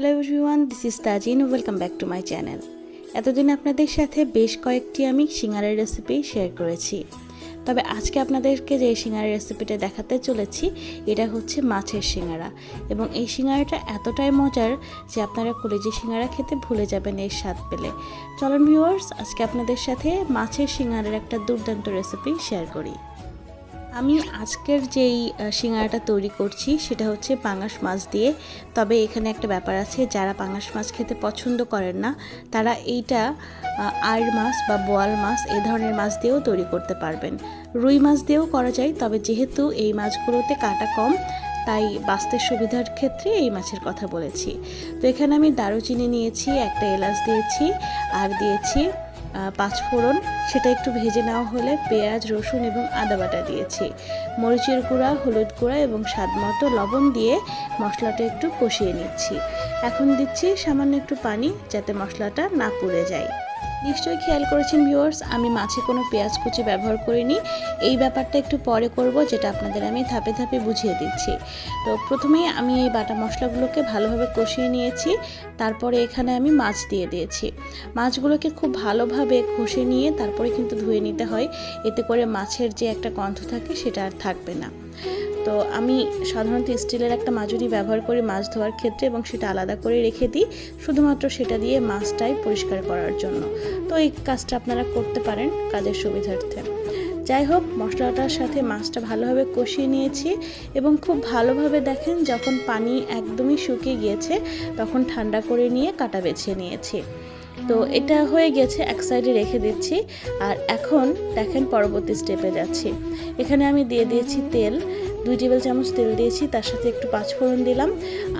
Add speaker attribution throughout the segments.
Speaker 1: Hello everyone this is Tajin welcome back to my channel এতদিন আপনাদের সাথে বেশ কয়েকটি আমি সিঙ্গারের রেসিপি শেয়ার করেছি। তবে আজকে আপনাদেরকে যে সিঙ্গারের রেসিপিটা দেখাতে চলেছি, এটা হচ্ছে মাছের সিঙ্গারা। এবং এই সিঙ্গারাটা এতটাই মজার যে আপনারা কলেজি সিঙ্গারা খেতে ভুলে যাবেন এর স্বাদ পেলে। চলুন ভিউয়ার্স আজকে আপনাদের সাথে মাছের সিঙ্গারের একটা দুর্দান্ত রেসিপি শেয়ার করি। আমি আজকের যেই সিঙ্গারাটা তৈরি করছি সেটা হচ্ছে পাঙাশ মাছ দিয়ে। তবে এখানে একটা ব্যাপার আছে, যারা পাঙাশ মাছ খেতে পছন্দ করেন না, তারা এইটা আইড় মাছ বা বোয়াল মাছ এই ধরনের মাছ দিয়েও তৈরি করতে পারবেন। রুই মাছ দিয়েও করা যায়, তবে যেহেতু এই মাছগুলোতে কাটা কম, তাই বাঁচতে সুবিধার ক্ষেত্রে এই মাছের কথা বলেছি। তো এখানে আমি দারুচিনি নিয়েছি, একটা এলাচ দিয়েছি, আর দিয়েছি আহ, পাঁচ ফোড়ন সেটা একটু ভেজে নেওয়া হলে পেঁয়াজ রসুন এবং আদা বাটা দিয়েছি। মরিচের গুঁড়া হলুদ গুঁড়া এবং স্বাদ মতো লবণ দিয়ে মশলাটা একটু কষিয়ে নিচ্ছি। এখন দিচ্ছি সামান্য একটু পানি যাতে মশলাটা না পুড়ে যায়। নিশ্চয়ই খেয়াল করেছেন ভিউয়ার্স আমি মাছে কোনো পেঁয়াজ কুচি ব্যবহার করিনি। এই ব্যাপারটা একটু পরে করব, যেটা আপনাদের আমি ধাপে ধাপে বুঝিয়ে দিচ্ছি। তো প্রথমেই আমি এই বাটা মশলাগুলোকে ভালোভাবে কষিয়ে নিয়েছি, তারপরে এখানে আমি মাছ দিয়ে দিয়েছি। মাছগুলোকে খুব ভালোভাবে ঘষে নিয়ে তারপরে কিন্তু ধুয়ে নিতে হয়, এতে করে মাছের যে একটা গন্ধ থাকে সেটা আর থাকবে না। তো আমি সাধারণত স্টিলের একটা মাজুরি ব্যবহার করি মাছ ধোয়ার ক্ষেত্রে এবং সেটা আলাদা করে রেখে দিই, শুধুমাত্র সেটা দিয়ে মাছটাই পরিষ্কার করার জন্য। তো এই কাজটা আপনারা করতে পারেন কাজের সুবিধার্থে। যাই হোক, মশলাটার সাথে মাছটা ভালোভাবে কষিয়ে নিয়েছি এবং খুব ভালোভাবে দেখেন যখন পানি একদমই শুকিয়ে গিয়েছে, তখন ঠান্ডা করে নিয়ে কাটা বেছে নিয়েছি। তো এটা হয়ে গেছে, এক সাইডে রেখে দিচ্ছি আর এখন দেখেন পরবর্তী স্টেপে যাচ্ছি। এখানে আমি দিয়ে দিয়েছি তেল দুই টেবিল চামচ তেল দিয়েছি, তার সাথে একটু পাঁচফোড়ন দিলাম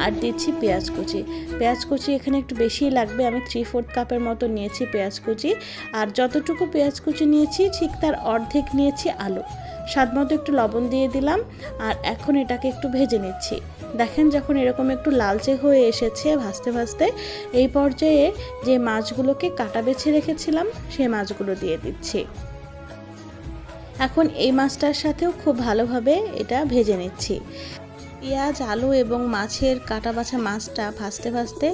Speaker 1: আর দিচ্ছি পেঁয়াজ কুচি। পেঁয়াজ কুচি এখানে একটু বেশিই লাগবে, আমি থ্রি ফোর্থ কাপের মতো নিয়েছি পেঁয়াজ কুচি। আর যতটুকু পেঁয়াজ কুচি নিয়েছি, ঠিক তার অর্ধেক নিয়েছি আলু। স্বাদ মতো একটু লবণ দিয়ে দিলাম আর এখন এটাকে একটু ভেজে নিচ্ছি। দেখেন যখন এরকম একটু লালচে হয়ে এসেছে ভাজতে ভাজতে, এই পর্যায়ে যে মাছগুলোকে কাটা বেছে রেখেছিলাম সেই মাছগুলো দিয়ে দিচ্ছি। এখন এই মাছটার সাথেও খুব ভালোভাবে এটা ভেজে নিচ্ছি। পেঁয়াজ, আলু এবং মাছের কাটা বাছা মাছটা ভাজতে ভাজতে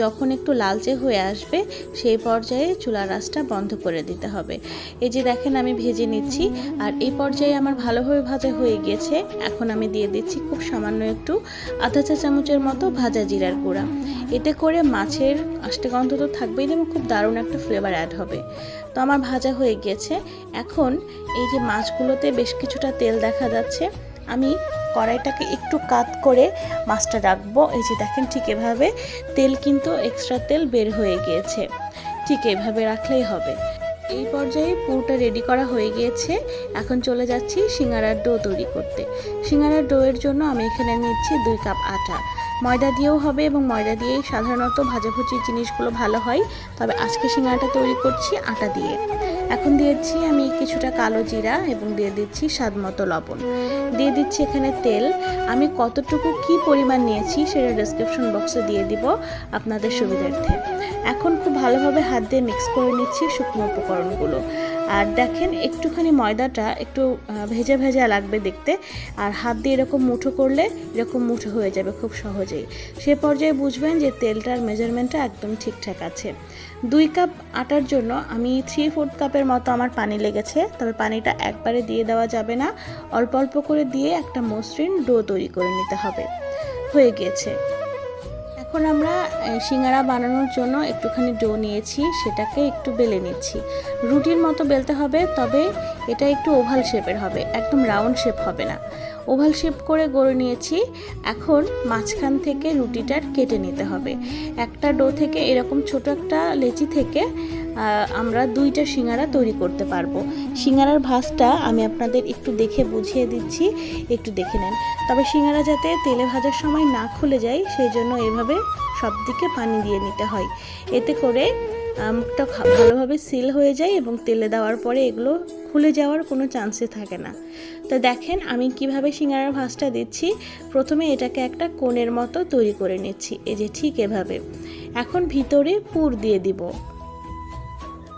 Speaker 1: যখন একটু লালচে হয়ে আসবে, সেই পর্যায়ে চুলার রাসটা বন্ধ করে দিতে হবে। এই যে দেখেন আমি ভেজে নিচ্ছি, আর এই পর্যায়ে আমার ভালোভাবে ভাজা হয়ে গিয়েছে এখন আমি দিয়ে দিচ্ছি খুব সামান্য একটু আধা চা চামচের মতো ভাজা জিরার গুঁড়া। এতে করে মাছের আষ্টে গন্ধ তো থাকবেই এবং খুব দারুণ একটা ফ্লেভার অ্যাড হবে। তো আমার ভাজা হয়ে গিয়েছে এখন এই যে মাছগুলোতে বেশ কিছুটা তেল দেখা যাচ্ছে। আমি কড়াইটাকে একটু কাত করে মাছটা রাখব। এই যে দেখেন ঠিক এভাবে তেল কিন্তু এক্সট্রা তেল বের হয়ে গিয়েছে। ঠিক এভাবে রাখলেই হবে। এই পর্যায়ে পুরোটা রেডি করা হয়ে গিয়েছে। এখন চলে যাচ্ছি সিঙ্গারার ডো তৈরি করতে। সিঙ্গারার ডোয়ের জন্য আমি এখানে নিচ্ছি দুই কাপ আটা। ময়দা দিয়েও হবে এবং ময়দা দিয়েই সাধারণত ভাজাভুজি জিনিসগুলো ভালো হয়। তবে আজকে সিঙ্গারাটা তৈরি করছি আটা দিয়ে। এখন দিয়েছি আমি কিছুটা কালো জিরা এবং দিয়ে দিচ্ছি স্বাদ মতো লবণ। দিয়ে দিচ্ছি এখানে তেল। আমি কতটুকু কি পরিমাণ নিয়েছি সেটা ডেসক্রিপশন বক্সে দিয়ে দিব আপনাদের সুবিধার্থে। এখন খুব ভালোভাবে হাত দিয়ে মিক্স করে নিচ্ছি শুকনো উপকরণগুলো। আর দেখেন একটুখানি ময়দাটা একটু ভেজা ভেজা লাগবে দেখতে। আর হাত দিয়ে এরকম মুঠো করলে এরকম মুঠো হয়ে যাবে খুব সহজেই। সে পর্যায়ে বুঝবেন যে তেলটার মেজারমেন্টটা একদম ঠিকঠাক আছে। দুই কাপ আটার জন্য আমি থ্রি ফোর্থ কাপের মতো আমার পানি লেগেছে। তবে পানিটা একবারে দিয়ে দেওয়া যাবে না। অল্প অল্প করে দিয়ে একটা মসৃণ ডো তৈরি করে নিতে হবে। হয়ে গিয়েছে। এখন আমরা সিঙ্গারা বানানোর জন্য একটুখানি ডো নিয়েছি, সেটাকে একটু বেলে নিচ্ছি। রুটির মতো বেলতে হবে, তবে এটা একটু ওভাল শেপের হবে, একদম রাউন্ড শেপ হবে না। ওভাল শেপ করে গড়ে নিয়েছি, এখন মাঝখান থেকে রুটিটার কেটে নিতে হবে। একটা ডো থেকে এরকম ছোট একটা লেচি থেকে আমরা দুইটা সিঙ্গারা তৈরি করতে পারব। সিঙ্গারার ভাজটা আমি আপনাদের একটু দেখে বুঝিয়ে দিচ্ছি, একটু দেখে নেন। তবে সিঙ্গারা যাতে তেলে ভাজার সময় না খুলে যায় সেই জন্য এভাবে সব দিকে পানি দিয়ে নিতে হয়। এতে করে মুখটা ভালোভাবে সিল হয়ে যায় এবং তেলে দেওয়ার পরে এগুলো খুলে যাওয়ার কোনো চান্সে থাকে না। তো দেখেন আমি কীভাবে সিঙ্গারার ভাঁজটা দিচ্ছি। প্রথমে এটাকে একটা কোণের মতো তৈরি করে নিচ্ছি, এই যে ঠিক এভাবে। এখন ভিতরে পুর দিয়ে দিব।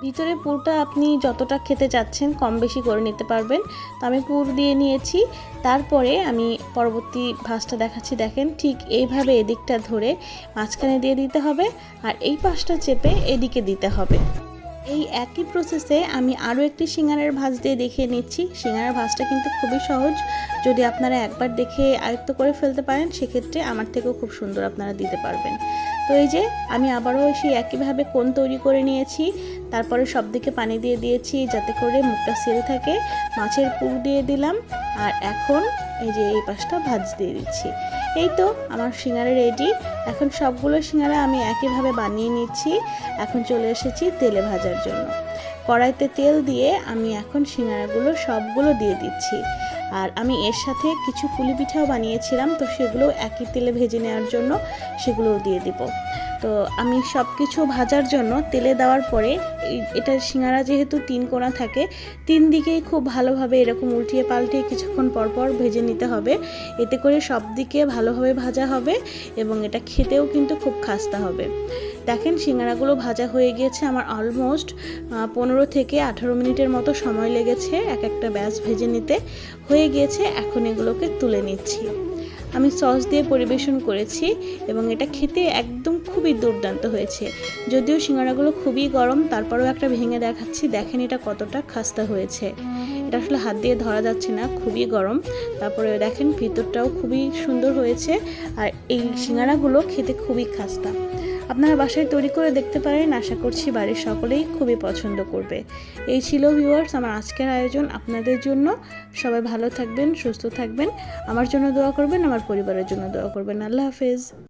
Speaker 1: ভিতরে পুরটা আপনি যতটা খেতে চাচ্ছেন কম বেশি করে নিতে পারবেন। তো আমি পুর দিয়ে নিয়েছি। তারপরে আমি পরবর্তী ভাঁজটা দেখাচ্ছি। দেখেন ঠিক এইভাবে এদিকটা ধরে মাঝখানে দিয়ে দিতে হবে আর এই পাশটা চেপে এদিকে দিতে হবে। এই একই প্রসেসে আমি আরও একটি সিঙ্গারের ভাঁজ দিয়ে দেখিয়ে নিচ্ছি। সিঙ্গারের ভাঁজটা কিন্তু খুবই সহজ। যদি আপনারা একবার দেখে আয়ত্ত করে ফেলতে পারেন, সেক্ষেত্রে আমার থেকেও খুব সুন্দর আপনারা দিতে পারবেন। তো এই যে আমি আবারও সেই একইভাবে কোন তৈরি করে নিয়েছি। তারপরে সব দিকে পানি দিয়ে দিয়েছি যাতে করে মুখটা সেল থাকে। মাছের পুর দিয়ে দিলাম। আর এখন এই যে এই পাশটা ভাজ দিয়ে দিচ্ছি। এই তো আমার সিঙ্গারা রেডি এখন সবগুলো সিঙ্গারা আমি একইভাবে বানিয়ে নিচ্ছি। এখন চলে এসেছি তেলে ভাজার জন্য। কড়াইতে তেল দিয়ে আমি এখন সিঙ্গারাগুলো সবগুলো দিয়ে দিচ্ছি। আর আমি এর সাথে কিছু পুলি পিঠাও বানিয়েছিলাম, তো সেগুলো একই তেলে ভেজে নেওয়ার জন্য সেগুলোও দিয়ে দিব। তো আমি সব কিছু ভাজার জন্য তেলে দেওয়ার পরে এটার সিঙ্গারা যেহেতু তিন কোণা থাকে, তিন দিকেই খুব ভালোভাবে এরকম উল্টিয়ে পাল্টিয়ে কিছুক্ষণ পর পর ভেজে নিতে হবে। এতে করে সব দিকে ভালোভাবে ভাজা হবে এবং এটা খেতেও কিন্তু খুব খাস্তা হবে। দেখেন, সিঙ্গারাগুলো ভাজা হয়ে গিয়েছে। আমার অলমোস্ট পনেরো থেকে আঠারো মিনিটের মতো সময় লেগেছে এক একটা ব্যাস ভেজে নিতে। হয়ে গিয়েছে, এখন এগুলোকে তুলে নিচ্ছি। আমি সস দিয়ে পরিবেশন করেছি এবং এটা খেতে একদম খুবই দুর্দান্ত হয়েছে। যদিও সিঙ্গারাগুলো খুবই গরম, তারপরেও একটা ভেঙে দেখাচ্ছি। দেখেন এটা কতটা খাস্তা হয়েছে। এটা আসলে হাত দিয়ে ধরা যাচ্ছে না, খুবই গরম। তারপরে দেখেন, ভিতরটাও খুবই সুন্দর হয়েছে। আর এই সিঙ্গারাগুলো খেতে খুবই খাস্তা। আপনারা বাসায় তৈরি করে দেখতে পারেন, আশা করছি বাড়ির সকলেই খুবই পছন্দ করবে। এই ছিল ভিউয়ার্স আমার আজকের আয়োজন আপনাদের জন্য। সবাই ভালো থাকবেন, সুস্থ থাকবেন। আমার জন্য দোয়া করবেন, আমার পরিবারের জন্য দোয়া করবেন। আল্লাহ হাফেজ।